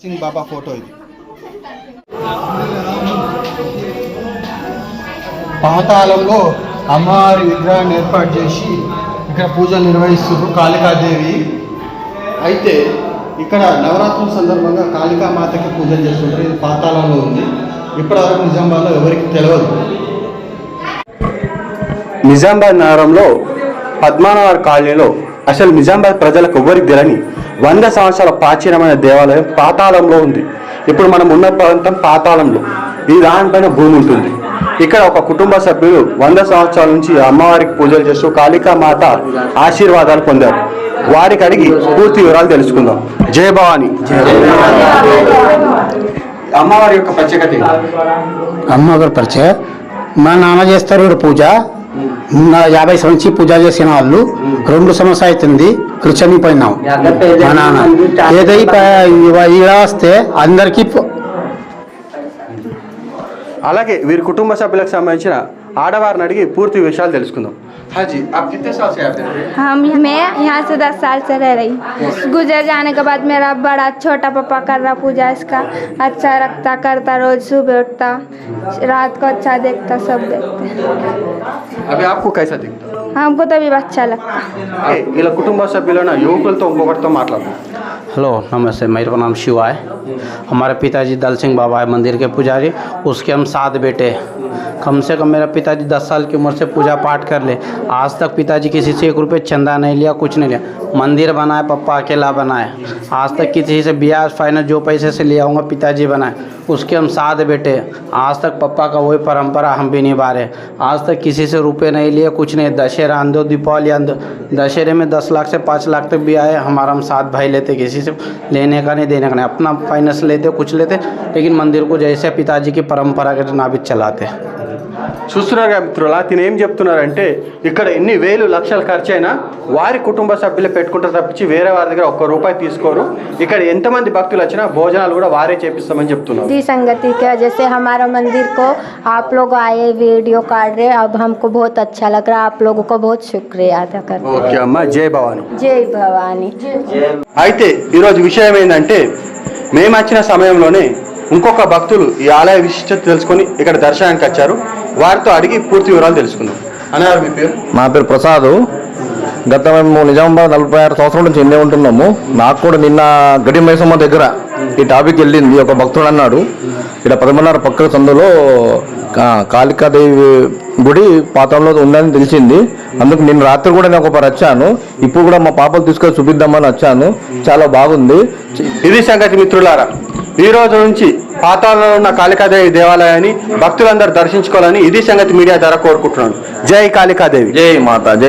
సింగ్ బాబా photo ఇది. పాతాళంలో అమ్మవారి విగ్రహాన్ని ఏర్పాటు చేసి ఇక్కడ పూజలు నిర్వహిస్తున్నారు కాళికాదేవి. అయితే ఇక్కడ నవరాత్రుల సందర్భంగా కాళికామాతకి పూజలు చేస్తుంటారు. ఇది పాతాళంలో ఉంది. ఇప్పటివరకు నిజామాబాద్లో ఎవరికి తెలియదు నిజామాబాద్ నగరంలో పద్మానగర్ కాలనీలో అసలు నిజామాబాద్ ప్రజలకు ఎవ్వరికి తెలియని వంద సంవత్సరాల ప్రాచీనమైన దేవాలయం పాతాళంలో ఉంది. ఇప్పుడు మనం ఉన్న ప్రాంతం పాతాళంలో. ఈ దానిపైన భూమి ఉంటుంది. ఇక్కడ ఒక కుటుంబ సభ్యులు వంద సంవత్సరాల నుంచి అమ్మవారికి పూజలు చేస్తూ కాళికా మాత ఆశీర్వాదాలు పొందారు. వారికి అడిగి పూర్తి వివరాలు తెలుసుకుందాం. జయ భవాని. అమ్మవారి యొక్క ప్రత్యేకత అమ్మవారి పరిచయం. పరిచయ మా నాన్న చేస్తారు పూజ. యాభై సంవత్సరం నుంచి పూజ చేసిన వాళ్ళు రెండు సంవత్సరాలు అవుతుంది ఇక్కడ చనిపోయినాం మా నాన్న. ఏదైతే ఈడ వస్తే అందరికీ అలాగే వీరి కుటుంబ సభ్యులకు సంబంధించిన ఆడవారిని అడిగి పూర్తి విషయాలు తెలుసుకుందాం హాజీ आप कितने साल से आते हैं हम मैं यहाँ से दस साल से रह रही गुजर जाने के बाद मेरा बड़ा छोटा पापा कर रहा पूजा इसका अच्छा रखता करता रोज सुबह उठता रात को अच्छा देखता सब देखते अभी आपको कैसा दिखता हमको तभी अच्छा लगता है ఇలా కుటుంబ సభ్యులైన యువకులతో ఇంకొకరితో మాట్లాడదాం हेलो नमस्ते मेरे को नाम शिवा है हमारे पिताजी दल सिंह बाबा है मंदिर के पुजारी उसके हम सात बेटे हैं। कम से कम मेरा पिताजी दस साल की उम्र से पूजा पाठ कर ले। आज तक पिताजी किसी से एक रुपये चंदा नहीं लिया, कुछ नहीं लिया। मंदिर बनाए, पप्पा अकेला बनाए। आज तक किसी से ब्याज फाइनल जो पैसे से लिया होगा पिताजी बनाए। उसके हम सात बेटे आज तक पप्पा का वही परंपरा हम भी निभा रहे आज तक किसी से रुपए नहीं लिए, कुछ नहीं। दशहरा आंदो, दीपावली आंदो। दशहरे में दस लाख से पाँच लाख तक भी आए। हमारा हम सात भाई लेते, किसी से लेने का नहीं, देने का नहीं। अपना फाइनेंस लेते, कुछ लेते, लेकिन मंदिर को जैसे पिताजी की परंपरा के नाबित चलाते। చూస్తున్నారుగా మిత్రులా తిని ఏం చెప్తున్నారంటే ఇక్కడ ఎన్ని వేలు లక్షలు ఖర్చు అయినా వారి కుటుంబ సభ్యులు పెట్టుకుంటారు తప్పించి వేరే వారి దగ్గర ఒక్క రూపాయి తీసుకోరు ఇక్కడ ఎంతమంది భక్తులు వచ్చినా భోజనాలు కూడా వారే చేపిస్తామని చెప్తున్నారు जी संगति की वजह से हमारा मंदिर को आप लोग आए वीडियो काट रहे अब हमको बहुत अच्छा लग रहा है आप लोगों को बहुत शुक्रिया अदा करते ఓకే అమ్మ జై భవాని जय भवानी అయితే ఈరోజు విషయం ఏంటంటే మేము వచ్చిన సమయంలోనే ఇంకొక భక్తులు ఈ ఆలయ విశిష్టత తెలుసుకొని ఇక్కడ దర్శనానికి వచ్చారు వారితో అడిగి పూర్తి వివరాలు తెలుసుకుందాం. అన్నారు మీ పేరు? నా పేరు ప్రసాద్. గత మేము నిజామాబాద్ నలభై ఆరు సంవత్సరాల నుంచి ఎన్నే ఉంటున్నాము. నాకు కూడా నిన్న గడి మైసమ్మ దగ్గర ఈ టాపిక్ వెళ్ళింది. ఒక భక్తుడు అన్నాడు ఇక్కడ పదమన్నర పక్క సందులో కాళికాదేవి గుడి పాతంలో ఉందని తెలిసింది. అందుకు నేను రాత్రి కూడా నేను ఒకసారి వచ్చాను. ఇప్పుడు కూడా మా పాపలు తీసుకొని చూపిద్దామని వచ్చాను. చాలా బాగుంది. ఇది సంగతి మిత్రులారా ఈ రోజు నుంచి పాతాలలో ఉన్న కాళికాదేవి దేవాలయాన్ని భక్తులందరూ దర్శించుకోవాలని ఇది సంగతి మీడియా ద్వారా కోరుకుంటున్నాను. జై కాళికాదేవి. జై మాత జై